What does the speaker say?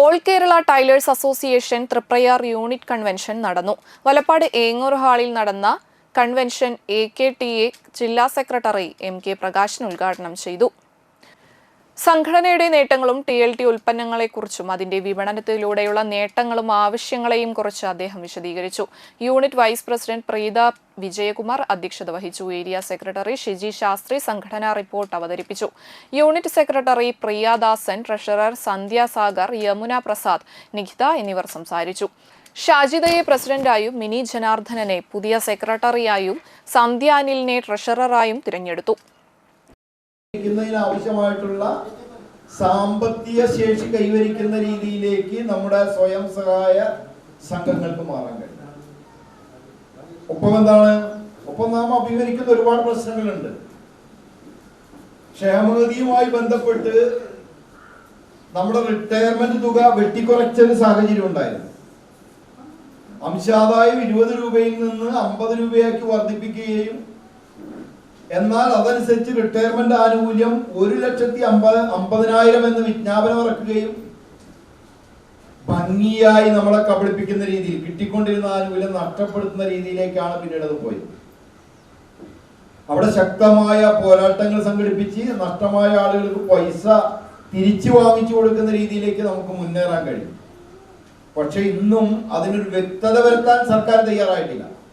All Kerala tailors association Triprayar unit convention നടന്നു. വലപ്പാട് ഏങ്ങൂർ ഹാളിൽ നടന്ന convention A K T A ജില്ലാ സെക്രട്ടറി എം കെ പ്രകാശൻ ഉദ്ഘാടനം ചെയ്തു. സംഘടനയുടെ നേട്ടങ്ങളും ടി എൽ ടി ഉൽപ്പന്നങ്ങളെക്കുറിച്ചും അതിന്റെ വിപണനത്തിലൂടെയുള്ള നേട്ടങ്ങളും ആവശ്യങ്ങളെയും കുറിച്ച് അദ്ദേഹം വിശദീകരിച്ചു. Unit vice president Preetha Vijayakumar അധ്യക്ഷത വഹിച്ചു. ഏരിയ സെക്രട്ടറി ഷിജി ശാസ്ത്രി സംഘടനാ റിപ്പോർട്ട് അവതരിപ്പിച്ചു. Unit secretary Priyadasan treasurer Sandhya Sagar Yamuna Prasad Nikhitha എന്നിവർ സംസാരിച്ചു. ഷാജിദയെ പ്രസിഡന്റായും മിനി ജനാർദ്ദനനെ പുതിയ സെക്രട്ടറിയായും സന്ധ്യ അനിലിനെ ട്രഷററായും തിരഞ്ഞെടുത്തു. ആവശ്യമായിട്ടുള്ള സാമ്പത്തിക ശേഷി കൈവരിക്കുന്ന രീതിയിലേക്ക് നമ്മുടെ സ്വയം സഹായ സംഘങ്ങൾക്ക് മാറാൻ കഴിയും. ഒപ്പം എന്താണ് ഒപ്പം നാം അഭിമുഖീകരിക്കുന്ന ഒരുപാട് പ്രശ്നങ്ങളുണ്ട്. ക്ഷേമനിധിയുമായി ബന്ധപ്പെട്ട് നമ്മുടെ റിട്ടയർമെന്റ് തുക വെട്ടിക്കുറച്ചൊരു സാഹചര്യം ഉണ്ടായിരുന്നു. അംശാദായം ഇരുപത് രൂപയിൽ നിന്ന് അമ്പത് രൂപയാക്കി വർദ്ധിപ്പിക്കുകയും എന്നാൽ അതനുസരിച്ച് റിട്ടയർമെന്റ് ആനുകൂല്യം ഒരു ലക്ഷത്തി അമ്പത് അമ്പതിനായിരം എന്ന് വിജ്ഞാപനം ഇറക്കുകയും ഭംഗിയായി നമ്മളെ കബളിപ്പിക്കുന്ന രീതിയിൽ കിട്ടിക്കൊണ്ടിരുന്ന ആനുകൂല്യം നഷ്ടപ്പെടുത്തുന്ന രീതിയിലേക്കാണ് പിന്നീട് അത് പോയത്. അവിടെ ശക്തമായ പോരാട്ടങ്ങൾ സംഘടിപ്പിച്ച് നഷ്ടമായ ആളുകൾക്ക് പൈസ തിരിച്ചു വാങ്ങിച്ചു കൊടുക്കുന്ന രീതിയിലേക്ക് നമുക്ക് മുന്നേറാൻ കഴിയും. പക്ഷെ ഇന്നും അതിനൊരു വ്യക്തത വരുത്താൻ സർക്കാർ തയ്യാറായിട്ടില്ല.